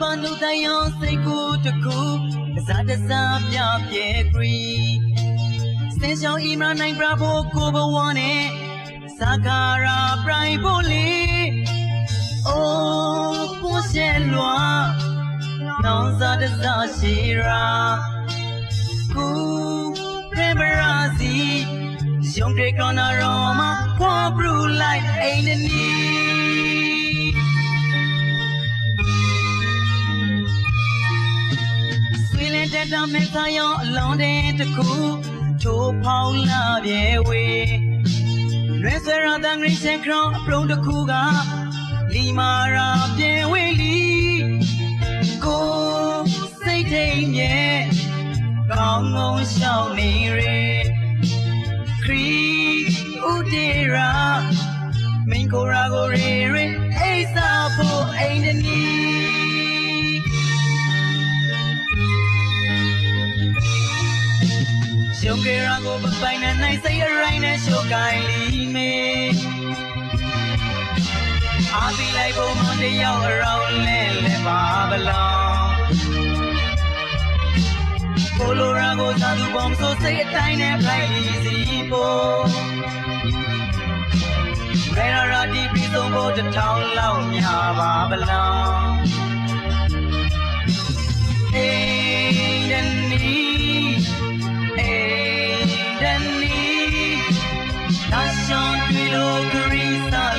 ပနုတယောစိတ်ကူတခုဇာတစားပြပြဲခရီစင်ရှောင်းအီမရာနိုင်ပရာဖို့ကိုဘဝနဲ့စာကာရာပရိုင်ဖို့လေအိုးကိုရှဲလွာနောင်ဇာတစားရှိရာကူပရမရာစီယုံတဲ့ကောနာရောမဖွာဘရူလိုက်အိန္ဒနီ တက်တာမင်းသားရောအလောင်းတဲ့တခုထိုးဖောင်းလာပြေဝေလွယ်ဆွဲရတဲ့ငရိစင်ခရောင်းအပရုံတစ်ခုကလီမာရာပြေဝေလီကိုစိတ်ထိန်မြဲကောင်းငုံရှောင်းနေရေခရီဥတေရာမင်ကိုရာကိုရေရေအိစာဖို့အိန္ဒနီ ရှုံးကြရကိုမပိုင်နဲ့နိုင်စိတ်အရိုင်းနဲ့ရှုပ်ကိုင်းလီမေအားပြီးလိုက်ဖို့မတယောက်အရောင်းလဲလဲပါဗလောင်ကိုလိုရာကိုသာသူပေါင်းဆိုစိတ်အတိုင်းနဲ့ဖိုင်လီစီဖို့ဘယ်ရာဒီပြီးဆုံးဖို့တစ်ထောင်လောက်များပါဗလောင် Pillow Carissa